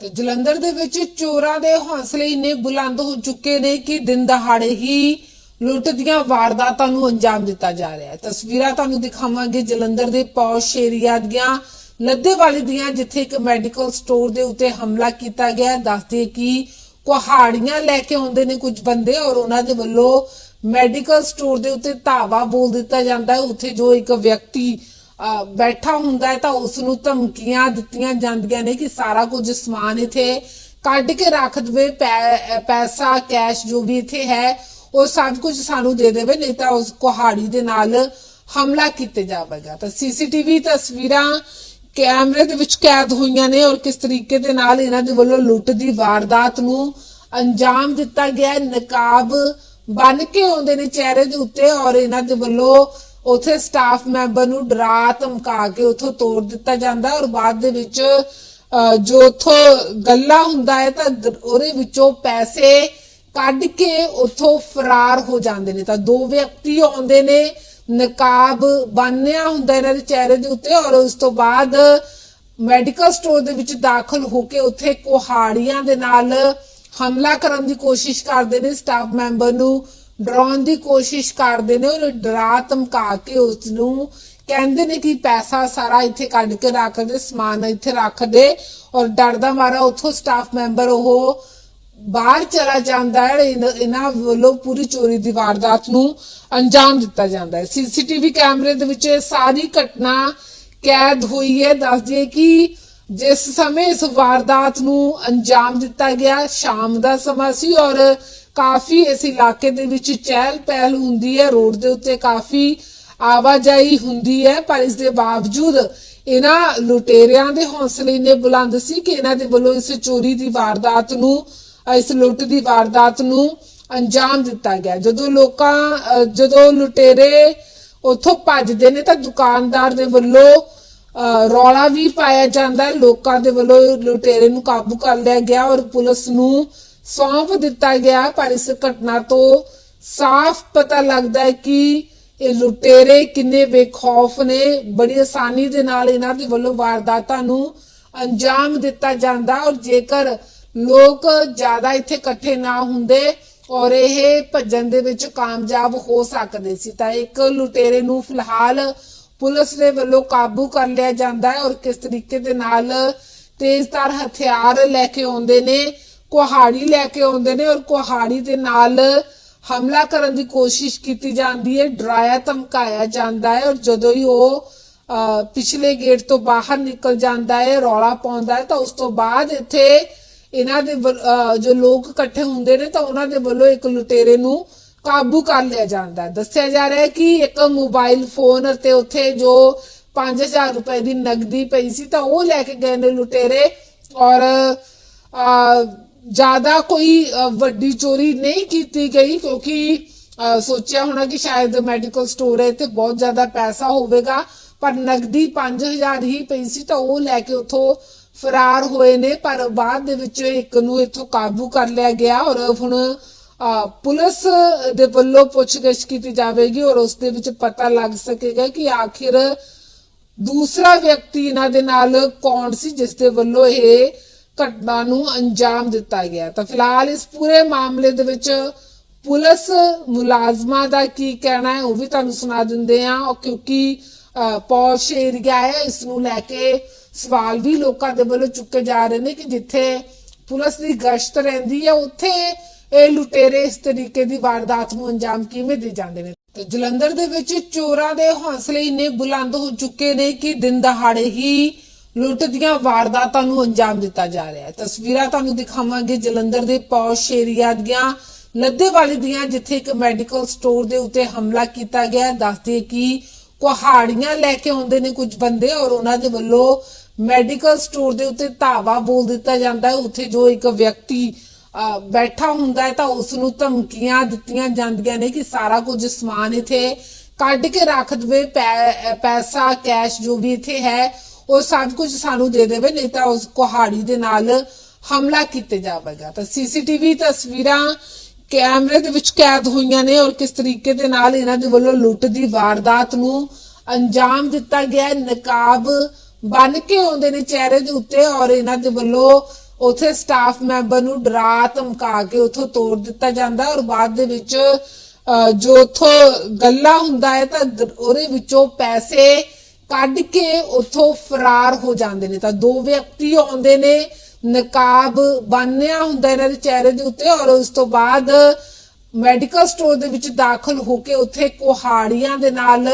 ਤੇ ਜਲੰਧਰ ਦੇ ਵਿੱਚ ਚੋਰਾਂ ਦੇ ਹੌਸਲੇ ਇੰਨੇ ਬੁਲੰਦ ਹੋ ਚੁੱਕੇ ਨੇ ਕਿ ਦਿਨ ਦਹਾੜੇ ਹੀ ਲੁੱਟ ਦੀਆਂ ਵਾਰਦਾਤਾਂ ਨੂੰ ਅੰਜਾਮ ਦਿੱਤਾ ਜਾ ਰਿਹਾ ਹੈ। ਤਸਵੀਰਾਂ ਤੁਹਾਨੂੰ ਦਿਖਾਵਾਂਗੇ ਜਲੰਧਰ ਦੇ ਪੌਸ਼ ਏਰੀਆ ਦੀਆਂ, ਲੱਦੇਵਾਲੀ ਦੀਆਂ, ਜਿੱਥੇ ਇੱਕ ਮੈਡੀਕਲ ਸਟੋਰ ਦੇ ਉੱਤੇ ਹਮਲਾ ਕੀਤਾ ਗਿਆ ਹੈ। ਦੱਸਦੇ ਕਿ ਕੁਹਾੜੀਆਂ ਲੈ ਕੇ ਆਉਂਦੇ ਨੇ ਕੁਝ ਬੰਦੇ ਔਰ ਉਹਨਾਂ ਦੇ ਵੱਲੋਂ ਮੈਡੀਕਲ ਸਟੋਰ ਦੇ ਉੱਤੇ ਧਾਵਾ ਬੋਲ ਦਿੱਤਾ ਜਾਂਦਾ ਹੈ। ਉੱਥੇ ਜੋ ਇੱਕ ਵਿਅਕਤੀ ਬੈਠਾ ਹੁੰਦਾ ਹੈ ਤਾਂ ਉਸ ਨੂੰ ਧਮਕੀਆਂ ਦਿੱਤੀਆਂ ਜਾਂਦੀਆਂ ਨੇ ਕਿ ਸਾਰਾ ਕੁਝ ਸਮਾਨ ਇੱਥੇ ਕੱਢ ਕੇ ਰੱਖ ਦੇਵੇ ਪੈਸਾ, ਕੈਸ਼ ਜੋ ਵੀ ਇੱਥੇ ਹੈ, ਉਹ ਸਭ ਕੁਝ ਸਾਨੂੰ ਦੇ ਦੇਵੇ, ਨਹੀਂ ਤਾਂ ਉਸ ਕੁਹਾੜੀ ਦੇ ਨਾਲ ਹਮਲਾ ਕੀਤੇ ਜਾਵੇਗਾ। ਤਾਂ ਸੀਸੀਟੀਵੀ ਤਸਵੀਰਾਂ ਕੈਮਰੇ ਦੇ ਵਿੱਚ ਕੈਦ ਹੋਈਆਂ ਨੇ ਔਰ ਕਿਸ ਤਰੀਕੇ ਦੇ ਨਾਲ ਇਹਨਾਂ ਦੇ ਵੱਲੋਂ ਲੁੱਟ ਦੀ ਵਾਰਦਾਤ ਨੂੰ ਅੰਜਾਮ ਦਿੱਤਾ ਗਿਆ ਨਕਾਬ ਬੰਨ ਕੇ ਆਉਂਦੇ ਨੇ ਚਿਹਰੇ ਦੇ ਉੱਤੇ ਔਰ ਇਹਨਾਂ ਦੇ ਵੱਲੋਂ ਉਥੇ ਸਟਾਫ ਮੈਂਬਰ ਨੂੰ ਡਰਾ ਧਮਕਾ ਕੇ ਉਥੋਂ ਤੋੜ ਦਿੱਤਾ ਜਾਂਦਾ ਔਰ ਬਾਅਦ ਦੇ ਵਿੱਚ ਜੋ ਉਥੋਂ ਗੱਲਾ ਹੁੰਦਾ ਹੈ ਤਾਂ ਉਹਦੇ ਵਿੱਚੋਂ ਪੈਸੇ ਕੱਢ ਕੇ ਉਥੋਂ ਫਰਾਰ ਹੋ ਜਾਂਦੇ ਨੇ। ਤਾਂ ਦੋ ਵਿਅਕਤੀ ਆਉਂਦੇ ਨੇ, ਨਕਾਬ ਬੰਨਿਆ ਹੁੰਦਾ ਇਹਨਾਂ ਦੇ ਚਿਹਰੇ ਦੇ ਉੱਤੇ ਔਰ ਉਸ ਤੋਂ ਬਾਅਦ ਮੈਡੀਕਲ ਸਟੋਰ ਦੇ ਵਿੱਚ ਦਾਖਲ ਹੋ ਕੇ ਉੱਥੇ ਕੁਹਾੜੀਆਂ ਦੇ ਨਾਲ ਹਮਲਾ ਕਰਨ ਦੀ ਕੋਸ਼ਿਸ਼ ਕਰਦੇ ਨੇ ਸਟਾਫ ਮੈਂਬਰ ਨੂੰ। ਡਰਾਉਣ ਦੀ ਕੋਸ਼ਿਸ਼ ਕਰਦੇ ਨੇ ਔਰ ਡਰਾ ਧਮਕਾ ਕੇ ਉਸ ਨੂੰ ਕਹਿੰਦੇ ਨੇ ਕਿ ਪੈਸਾ ਸਾਰਾ ਇੱਥੇ ਕੱਢ ਕੇ ਰੱਖ ਦੇ ਸਮਾਨ ਇੱਥੇ ਰੱਖ ਦੇ ਔਰ ਡਰਦਾ ਮਾਰਾ ਉੱਥੋਂ ਸਟਾਫ ਮੈਂਬਰ ਉਹ ਬਾਹਰ ਚਲਾ ਜਾਂਦਾ ਹੈ ਇਹਨਾਂ ਵੱਲੋਂ ਪੂਰੀ ਚੋਰੀ ਦੀ ਵਾਰਦਾਤ ਨੂੰ ਅੰਜਾਮ ਦਿੱਤਾ ਜਾਂਦਾ ਹੈ। ਸੀਸੀਟੀਵੀ ਕੈਮਰੇ ਦੇ ਵਿੱਚ ਇਹ ਸਾਰੀ ਘਟਨਾ ਕੈਦ ਹੋਈ ਹੈ। ਦੱਸ ਦਈਏ ਕਿ ਜਿਸ ਸਮੇਂ ਇਸ ਵਾਰਦਾਤ ਨੂੰ ਅੰਜਾਮ ਦਿੱਤਾ ਗਿਆ, ਸ਼ਾਮ ਦਾ ਸਮਾਂ ਸੀ ਔਰ ਕਾਫੀ ਇਸ ਇਲਾਕੇ ਦੇ ਵਿੱਚ ਚਹਿਲ ਪਹਿਲ ਹੁੰਦੀ ਹੈ। ਰੋਡ ਦੇ ਉੱਤੇ ਕਾਫੀ ਆਵਾਜਾਈ ਹੁੰਦੀ ਹੈ, ਪਰ ਇਸ ਦੇ ਬਾਵਜੂਦ ਇਹਨਾਂ ਲੁਟੇਰਿਆਂ ਦੇ ਹੌਸਲੇ ਇੰਨੇ ਬੁਲੰਦ ਸੀ ਕਿ ਇਹਨਾਂ ਦੇ ਵੱਲੋਂ ਇਸ ਚੋਰੀ ਦੀ ਵਾਰਦਾਤ ਨੂੰ, ਇਸ ਲੁੱਟ ਦੀ ਵਾਰਦਾਤ ਨੂੰ ਅੰਜਾਮ ਦਿੱਤਾ ਗਿਆ। ਜਦੋਂ ਲੋਕਾਂ, ਜਦੋਂ ਲੁਟੇਰੇ ਉੱਥੋਂ ਭੱਜਦੇ ਨੇ ਤਾਂ ਦੁਕਾਨਦਾਰ ਦੇ ਵੱਲੋਂ ਰੌਲਾ ਵੀ ਪਾਇਆ ਜਾਂਦਾ ਲੋਕਾਂ ਦੇ ਵੱਲੋਂ ਲੁਟੇਰੇ ਨੂੰ ਕਾਬੂ ਕਰ ਲਿਆ ਗਿਆ ਔਰ ਪੁਲਿਸ ਨੂੰ ਸੌਂਪ ਦਿੱਤਾ ਗਿਆ, ਪਰ ਇਸ ਘਟਨਾ ਤੋਂ ਸਾਫ਼ ਪਤਾ ਲੱਗਦਾ ਹੈ ਕਿ ਇਹ ਲੁਟੇਰੇ ਕਿੰਨੇ ਬੇਖੌਫ ਨੇ। ਬੜੀ ਆਸਾਨੀ ਦੇ ਨਾਲ ਇਹਨਾਂ ਦੇ ਵੱਲੋਂ ਵਾਰਦਾਤਾਂ ਨੂੰ ਅੰਜਾਮ ਦਿੱਤਾ ਜਾਂਦਾ ਔਰ ਜੇਕਰ ਲੋਕ ਜ਼ਿਆਦਾ ਇੱਥੇ ਇਕੱਠੇ ਨਾ ਹੁੰਦੇ ਔਰ ਇਹ ਭੱਜਣ ਦੇ ਵਿੱਚ ਕਾਮਯਾਬ ਹੋ ਸਕਦੇ ਸੀ, ਤਾਂ ਇੱਕ ਲੁਟੇਰੇ ਨੂੰ ਫਿਲਹਾਲ ਪੁਲਿਸ ਦੇ ਵੱਲੋਂ ਕਾਬੂ ਕਰ ਲਿਆ ਜਾਂਦਾ ਹੈ ਔਰ ਕਿਸ ਤਰੀਕੇ ਦੇ ਨਾਲ ਤੇਜ਼ਧਾਰ ਹਥਿਆਰ ਲੈ ਕੇ ਆਉਂਦੇ ਨੇ। ਕੁਹਾੜੀ ਲੈ ਕੇ ਆਉਂਦੇ ਨੇ ਔਰ ਕੁਹਾੜੀ ਦੇ ਨਾਲ ਹਮਲਾ ਕਰਨ ਦੀ ਕੋਸ਼ਿਸ਼ ਕੀਤੀ ਜਾਂਦੀ ਹੈ ਡਰਾਇਆ ਧਮਕਾਇਆ ਜਾਂਦਾ ਹੈ ਔਰ ਜਦੋਂ ਹੀ ਉਹ ਪਿਛਲੇ ਗੇਟ ਤੋਂ ਬਾਹਰ ਨਿਕਲ ਜਾਂਦਾ ਹੈ ਰੌਲਾ ਪਾਉਂਦਾ ਹੈ ਤਾਂ ਉਸ ਤੋਂ ਬਾਅਦ ਇੱਥੇ ਇਹਨਾਂ ਦੇ ਜੋ ਲੋਕ ਇਕੱਠੇ ਹੁੰਦੇ ਨੇ ਤਾਂ ਉਹਨਾਂ ਦੇ ਵੱਲੋਂ ਇੱਕ ਲੁਟੇਰੇ ਨੂੰ ਕਾਬੂ ਕਰ ਲਿਆ ਜਾਂਦਾ ਹੈ। ਦੱਸਿਆ ਜਾ ਰਿਹਾ ਹੈ ਕਿ ਇੱਕ ਮੋਬਾਈਲ ਫੋਨ ਅਤੇ ਉੱਥੇ ਜੋ 5000 ਰੁਪਏ ਦੀ ਨਗਦੀ ਪਈ ਸੀ ਤਾਂ ਉਹ ਲੈ ਕੇ ਗਏ ਨੇ ਲੁਟੇਰੇ ਔਰ ਅਹ, ਜ਼ਿਆਦਾ ਕੋਈ ਵੱਡੀ ਚੋਰੀ ਨਹੀਂ ਕੀਤੀ ਗਈ ਕਿਉਂਕਿ ਸੋਚਿਆ ਹੋਣਾ ਕਿ ਸ਼ਾਇਦ ਮੈਡੀਕਲ ਸਟੋਰ ਹੈ, ਇੱਥੇ ਬਹੁਤ ਜ਼ਿਆਦਾ ਪੈਸਾ ਹੋਵੇਗਾ, ਪਰ ਨਗਦੀ 5000 ਹੀ ਪਈ ਸੀ ਤਾਂ ਉਹ ਲੈ ਕੇ ਉੱਥੋਂ ਫਰਾਰ ਹੋਏ ਨੇ, ਪਰ ਬਾਅਦ ਦੇ ਵਿੱਚ ਇੱਕ ਨੂੰ ਇੱਥੋਂ ਕਾਬੂ ਕਰ ਲਿਆ ਗਿਆ ਔਰ ਹੁਣ ਪੁਲਿਸ ਦੇ ਵੱਲੋਂ ਪੁੱਛਗਿੱਛ ਕੀਤੀ ਜਾਵੇਗੀ ਔਰ ਉਸ ਦੇ ਵਿੱਚ ਪਤਾ ਲੱਗ ਸਕੇਗਾ ਕਿ ਆਖਿਰ ਦੂਸਰਾ ਵਿਅਕਤੀ ਇਹਨਾਂ ਦੇ ਨਾਲ ਕੌਣ ਸੀ, ਜਿਸ ਦੇ ਵੱਲੋਂ ਇਹ ਘਟਨਾ ਨੂੰ ਅੰਜਾਮ ਦਿੱਤਾ ਗਿਆ ਤਾਂ ਫਿਲਹਾਲ ਇਸ ਪੂਰੇ ਮਾਮਲੇ ਦੇ ਵਿੱਚ ਪੁਲਿਸ ਮੁਲਾਜ਼ਮਾਂ ਦਾ ਕੀ ਕਹਿਣਾ ਹੈ, ਉਹ ਵੀ ਤੁਹਾਨੂੰ ਸੁਣਾ ਦਿੰਦੇ ਆ ਕਿਉਂਕਿ ਪੌਸ਼ ਏਰੀਆ ਹੈ, ਇਸ ਨੂੰ ਲੈ ਕੇ ਸਵਾਲ ਵੀ ਲੋਕਾਂ ਦੇ ਵੱਲੋਂ ਚੁੱਕੇ ਜਾ ਰਹੇ ਨੇ ਕਿ ਜਿੱਥੇ ਪੁਲਿਸ ਦੀ ਗਸ਼ਤ ਰਹਿੰਦੀ ਹੈ, ਉੱਥੇ ਇਹ ਲੁਟੇਰੇ ਇਸ ਤਰੀਕੇ ਦੀ ਵਾਰਦਾਤ ਨੂੰ ਅੰਜਾਮ ਕਿਵੇਂ ਦੇ ਜਾਂਦੇ ਨੇ? ਤੇ ਜਲੰਧਰ ਦੇ ਵਿੱਚ ਚੋਰਾਂ ਦੇ ਹੌਸਲੇ ਇੰਨੇ ਬੁਲੰਦ ਹੋ ਚੁੱਕੇ ਨੇ ਕਿ ਦਿਨ ਦਹਾੜੇ ਹੀ ਲੁੱਟ ਦੀਆਂ ਵਾਰਦਾਤਾਂ ਨੂੰ ਅੰਜਾਮ ਦਿੱਤਾ ਜਾ ਰਿਹਾ ਹੈ। ਤਸਵੀਰਾਂ ਤੁਹਾਨੂੰ ਦਿਖਾਵਾਂਗੇ ਜਲੰਧਰ ਦੇ ਪੌਸ਼ ਏਰੀਆ ਦੀਆਂ ਲੱਦੇਵਾਲੀ ਦੀਆਂ, ਜਿੱਥੇ ਇੱਕ ਮੈਡੀਕਲ ਸਟੋਰ ਦੇ ਉੱਤੇ ਹਮਲਾ ਕੀਤਾ ਗਿਆ ਦੱਸਦੇ ਕਿ ਕੁਹਾੜੀਆਂ ਲੈ ਕੇ ਆਉਂਦੇ ਨੇ ਕੁਝ ਬੰਦੇ ਔਰ ਉਹਨਾਂ ਦੇ ਵੱਲੋਂ ਮੈਡੀਕਲ ਸਟੋਰ ਦੇ ਉੱਤੇ ਧਾਵਾ ਬੋਲ ਦਿੱਤਾ ਜਾਂਦਾ ਹੈ। ਉੱਥੇ ਜੋ ਇੱਕ ਵਿਅਕਤੀ ਬੈਠਾ ਹੁੰਦਾ ਹੈ ਤਾਂ ਉਸ ਨੂੰ ਧਮਕੀਆਂ ਦਿੱਤੀਆਂ ਜਾਂਦੀਆਂ ਨੇ ਕਿ ਸਾਰਾ ਕੁਝ ਸਮਾਨ ਇੱਥੇ ਕੱਢ ਕੇ ਰੱਖ ਦੇਵੇ, ਪੈ- ਪੈਸਾ, ਕੈਸ਼ ਜੋ ਵੀ ਇੱਥੇ ਹੈ ਉਹ ਸਭ ਕੁਝ ਸਾਨੂੰ ਦੇ ਦੇਵੇ, ਨਹੀਂ ਤਾਂ ਉਸ ਕੁਹਾੜੀ ਦੇ ਨਾਲ ਹਮਲਾ ਕੀਤੇ ਜਾਵੇਗਾ। ਤਾਂ ਸੀਸੀਟੀਵੀ ਤਸਵੀਰਾਂ ਕੈਮਰੇ ਦੇ ਵਿੱਚ ਕੈਦ ਹੋਈਆਂ ਨੇ ਔਰ ਕਿਸ ਤਰੀਕੇ ਦੇ ਨਾਲ ਇਹਨਾਂ ਦੇ ਵੱਲੋਂ ਲੁੱਟ ਦੀ ਵਾਰਦਾਤ ਨੂੰ ਅੰਜਾਮ ਦਿੱਤਾ ਗਿਆ ਨਕਾਬ ਬੰਨ ਕੇ ਆਉਂਦੇ ਨੇ ਚਿਹਰੇ ਦੇ ਉੱਤੇ ਔਰ ਇਹਨਾਂ ਦੇ ਵੱਲੋਂ ਉਥੇ ਸਟਾਫ ਮੈਂਬਰ ਨੂੰ ਡਰਾ ਧਮਕਾ ਕੇ ਉਥੋਂ ਤੋੜ ਦਿੱਤਾ ਜਾਂਦਾ ਔਰ ਬਾਅਦ ਦੇ ਵਿੱਚ ਜੋ ਉਥੋਂ ਗੱਲਾ ਹੁੰਦਾ ਹੈ ਤਾਂ ਉਹਦੇ ਵਿੱਚੋਂ ਪੈਸੇ ਕੱਢ ਕੇ ਉਥੋਂ ਫਰਾਰ ਹੋ ਜਾਂਦੇ ਨੇ। ਤਾਂ ਦੋ ਵਿਅਕਤੀ ਆਉਂਦੇ ਨੇ, ਨਕਾਬ ਬੰਨਿਆ ਹੁੰਦਾ ਇਹਨਾਂ ਦੇ ਚਿਹਰੇ ਦੇ ਉੱਤੇ ਔਰ ਉਸ ਤੋਂ ਬਾਅਦ ਮੈਡੀਕਲ ਸਟੋਰ ਦੇ ਵਿੱਚ ਦਾਖਲ ਹੋ ਕੇ ਉੱਥੇ ਕੁਹਾੜੀਆਂ ਦੇ ਨਾਲ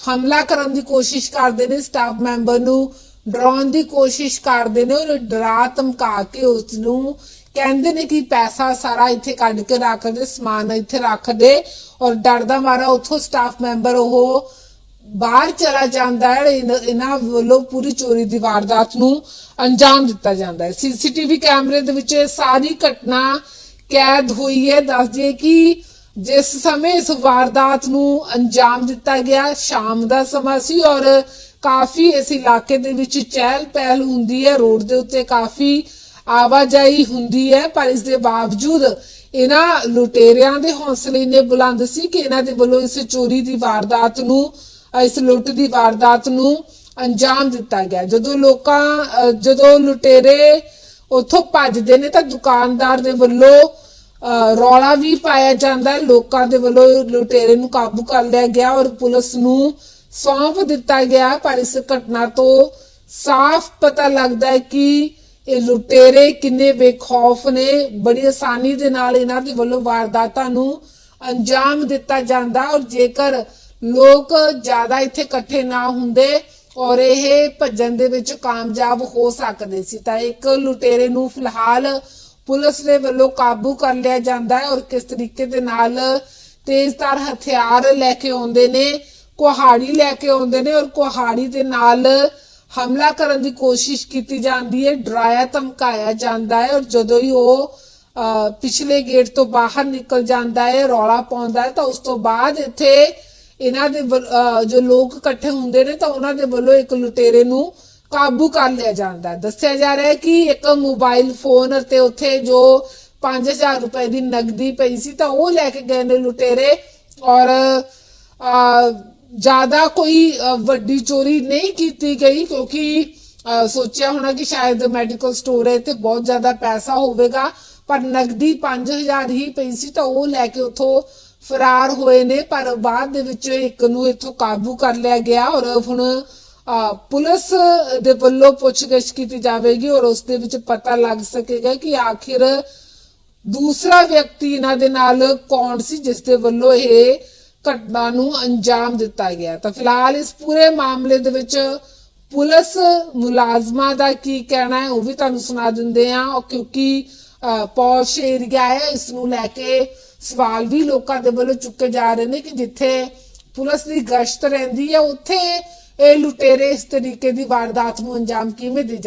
ਹਮਲਾ ਕਰਨ ਦੀ ਕੋਸ਼ਿਸ਼ ਕਰਦੇ ਨੇ। ਸਟਾਫ ਮੈਂਬਰ ਨੂੰ ਡਰਾਉਣ ਦੀ ਕੋਸ਼ਿਸ਼ ਕਰਦੇ ਨੇ ਔਰ ਡਰਾ ਧਮਕਾ ਕੇ ਉਸ ਨੂੰ ਕਹਿੰਦੇ ਨੇ ਕਿ ਪੈਸਾ ਸਾਰਾ ਇੱਥੇ ਕੱਢ ਕੇ ਰੱਖ ਦੇ, ਸਮਾਨ ਇੱਥੇ ਰੱਖ ਦੇ ਔਰ ਡਰਦਾ ਮਾਰਾ ਉੱਥੋਂ ਸਟਾਫ ਮੈਂਬਰ ਉਹ ਬਾਹਰ ਚਲਾ ਜਾਂਦਾ ਹੈ, ਇਹਨਾਂ ਵੱਲੋਂ ਪੂਰੀ ਚੋਰੀ ਦੀ ਵਾਰਦਾਤ ਨੂੰ ਅੰਜਾਮ ਦਿੱਤਾ ਜਾਂਦਾ ਹੈ। ਸੀਸੀਟੀਵੀ ਕੈਮਰੇ ਦੇ ਵਿੱਚ ਇਹ ਸਾਰੀ ਘਟਨਾ ਕੈਦ ਹੋਈ ਹੈ। ਦੱਸ ਦਈਏ ਕਿ ਜਿਸ ਸਮੇਂ ਇਸ ਵਾਰਦਾਤ ਨੂੰ ਅੰਜਾਮ ਦਿੱਤਾ ਗਿਆ, ਸ਼ਾਮ ਦਾ ਸਮਾਂ ਸੀ ਔਰ ਕਾਫੀ ਇਸ ਇਲਾਕੇ ਦੇ ਵਿੱਚ ਚਹਿਲ ਪਹਿਲ ਹੁੰਦੀ ਹੈ। ਰੋਡ ਦੇ ਉੱਤੇ ਕਾਫੀ ਆਵਾਜਾਈ ਹੁੰਦੀ ਹੈ, ਪਰ ਇਸ ਦੇ ਬਾਵਜੂਦ ਇਹਨਾਂ ਲੁਟੇਰਿਆਂ ਦੇ ਹੌਸਲੇ ਨੇ ਬੁਲੰਦ ਸੀ ਕਿ ਇਹਨਾਂ ਦੇ ਵੱਲੋਂ ਇਸ ਚੋਰੀ ਦੀ ਵਾਰਦਾਤ ਨੂੰ ਇਸ ਲੁੱਟ ਦੀ ਵਾਰਦਾਤ ਨੂੰ ਅੰਜਾਮ ਦਿੱਤਾ ਗਿਆ। ਜਦੋਂ ਲੋਕਾਂ ਜਦੋਂ ਲੁਟੇਰੇ ਉੱਥੋਂ ਭੱਜਦੇ ਨੇ ਤਾਂ ਦੁਕਾਨਦਾਰ ਦੇ ਵੱਲੋਂ ਰੌਲਾ ਵੀ ਪਾਇਆ ਜਾਂਦਾ ਹੈ। ਲੋਕਾਂ ਦੇ ਵੱਲੋਂ ਲੁਟੇਰੇ ਨੂੰ ਕਾਬੂ ਕਰ ਲਿਆ ਗਿਆ ਔਰ ਪੁਲਿਸ ਨੂੰ ਸੌਂਪ ਦਿੱਤਾ ਗਿਆ। ਪਰ ਇਸ ਘਟਨਾ ਤੋਂ ਸਾਫ਼ ਪਤਾ ਲੱਗਦਾ ਹੈ ਕਿ ਇਹ ਲੁਟੇਰੇ ਕਿੰਨੇ ਬੇਖੌਫ ਨੇ। ਬੜੀ ਆਸਾਨੀ ਦੇ ਨਾਲ ਇਹਨਾਂ ਦੇ ਵੱਲੋਂ ਵਾਰਦਾਤਾਂ ਨੂੰ ਅੰਜਾਮ ਦਿੱਤਾ ਜਾਂਦਾ ਔਰ ਜੇਕਰ ਲੋਕ ਜ਼ਿਆਦਾ ਇੱਥੇ ਇਕੱਠੇ ਨਾ ਹੁੰਦੇ ਔਰ ਇਹ ਭੱਜਣ ਦੇ ਵਿੱਚ ਕਾਮਯਾਬ ਹੋ ਸਕਦੇ ਸੀ। ਤਾਂ ਇੱਕ ਲੁਟੇਰੇ ਨੂੰ ਫਿਲਹਾਲ ਪੁਲਿਸ ਦੇ ਵੱਲੋਂ ਕਾਬੂ ਕਰ ਲਿਆ ਜਾਂਦਾ ਹੈ ਔਰ ਕਿਸ ਤਰੀਕੇ ਦੇ ਨਾਲ ਤੇਜ਼ਧਾਰ ਹਥਿਆਰ ਲੈ ਕੇ ਆਉਂਦੇ ਨੇ ਕੁਹਾੜੀ ਲੈ ਕੇ ਆਉਂਦੇ ਨੇ ਔਰ ਕੁਹਾੜੀ ਦੇ ਨਾਲ ਹਮਲਾ ਕਰਨ ਦੀ ਕੋਸ਼ਿਸ਼ ਕੀਤੀ ਜਾਂਦੀ ਹੈ ਡਰਾਇਆ ਧਮਕਾਇਆ ਜਾਂਦਾ ਹੈ ਔਰ ਜਦੋਂ ਹੀ ਉਹ ਅਹ, ਪਿਛਲੇ ਗੇਟ ਤੋਂ ਬਾਹਰ ਨਿਕਲ ਜਾਂਦਾ ਹੈ ਰੌਲਾ ਪਾਉਂਦਾ ਹੈ ਤਾਂ ਉਸ ਤੋਂ ਬਾਅਦ ਇੱਥੇ ਇਹਨਾਂ ਦੇ ਜੋ ਲੋਕ ਇਕੱਠੇ ਹੁੰਦੇ ਨੇ ਤਾਂ ਉਹਨਾਂ ਦੇ ਵੱਲੋਂ ਇੱਕ ਲੁਟੇਰੇ ਨੂੰ ਕਾਬੂ ਕਰ ਲਿਆ ਜਾਂਦਾ ਦੱਸਿਆ ਜਾ ਰਿਹਾ ਹੈ ਕਿ ਇੱਕ ਮੋਬਾਈਲ ਫੋਨ ਅਤੇ ਉੱਥੇ ਜੋ 5000 ਰੁਪਏ ਦੀ ਨਗਦੀ ਪਈ ਸੀ ਤਾਂ ਉਹ ਲੈ ਕੇ ਗਏ ਨੇ ਲੁਟੇਰੇ ਔਰ ਜ਼ਿਆਦਾ ਕੋਈ ਵੱਡੀ ਚੋਰੀ ਨਹੀਂ ਕੀਤੀ ਗਈ ਕਿਉਂਕਿ ਅਹ, ਸੋਚਿਆ ਹੋਣਾ ਕਿ ਸ਼ਾਇਦ ਮੈਡੀਕਲ ਸਟੋਰ ਹੈ ਤੇ ਬਹੁਤ ਜ਼ਿਆਦਾ ਪੈਸਾ ਹੋਵੇਗਾ ਪਰ ਨਗਦੀ 5000 ਹੀ ਪਈ ਸੀ ਤਾਂ ਉਹ ਲੈ ਕੇ ਉੱਥੋਂ ਫਰਾਰ ਹੋਏ ਨੇ ਪਰ ਬਾਅਦ ਦੇ ਵਿੱਚ ਇੱਕ ਨੂੰ ਇੱਥੋਂ ਕਾਬੂ ਕਰ ਲਿਆ ਗਿਆ ਔਰ ਹੁਣ ਪੁਲਿਸ ਦੇ ਵੱਲੋਂ ਪੁੱਛਗਿੱਛ ਕੀਤੀ ਜਾਵੇਗੀ ਔਰ ਉਸ ਦੇ ਵਿੱਚ ਪਤਾ ਲੱਗ ਸਕੇਗਾ ਕਿ ਆਖਿਰ ਦੂਸਰਾ ਵਿਅਕਤੀ ਇਹਨਾਂ ਦੇ ਨਾਲ ਕੌਣ ਸੀ ਜਿਸ ਦੇ ਵੱਲੋਂ ਇਹ ਘਟਨਾ ਨੂੰ ਅੰਜਾਮ ਦਿੱਤਾ ਗਿਆ। ਤਾਂ ਫਿਲਹਾਲ ਇਸ ਪੂਰੇ ਮਾਮਲੇ ਦੇ ਵਿੱਚ ਪੁਲਿਸ ਮੁਲਾਜ਼ਮਾਂ ਦਾ ਕੀ ਕਹਿਣਾ ਹੈ ਉਹ ਵੀ ਤੁਹਾਨੂੰ ਸੁਣਾ ਦਿੰਦੇ ਆ ਕਿਉਂਕਿ ਅਹ, ਪੌਸ਼ ਏਰੀਆ ਹੈ ਇਸ ਨੂੰ ਲੈ ਕੇ ਸਵਾਲ ਵੀ ਲੋਕਾਂ ਦੇ ਵੱਲੋਂ ਚੁੱਕੇ ਜਾ ਰਹੇ ਨੇ ਕਿ ਜਿੱਥੇ ਪੁਲਿਸ ਦੀ ਗਸ਼ਤ ਰਹਿੰਦੀ ਹੈ, ਉੱਥੇ ਇਹ ਲੁਟੇਰੇ ਇਸ ਤਰੀਕੇ ਦੀ ਵਾਰਦਾਤ ਨੂੰ ਅੰਜਾਮ ਕਿਵੇਂ ਦੇ ਜਾ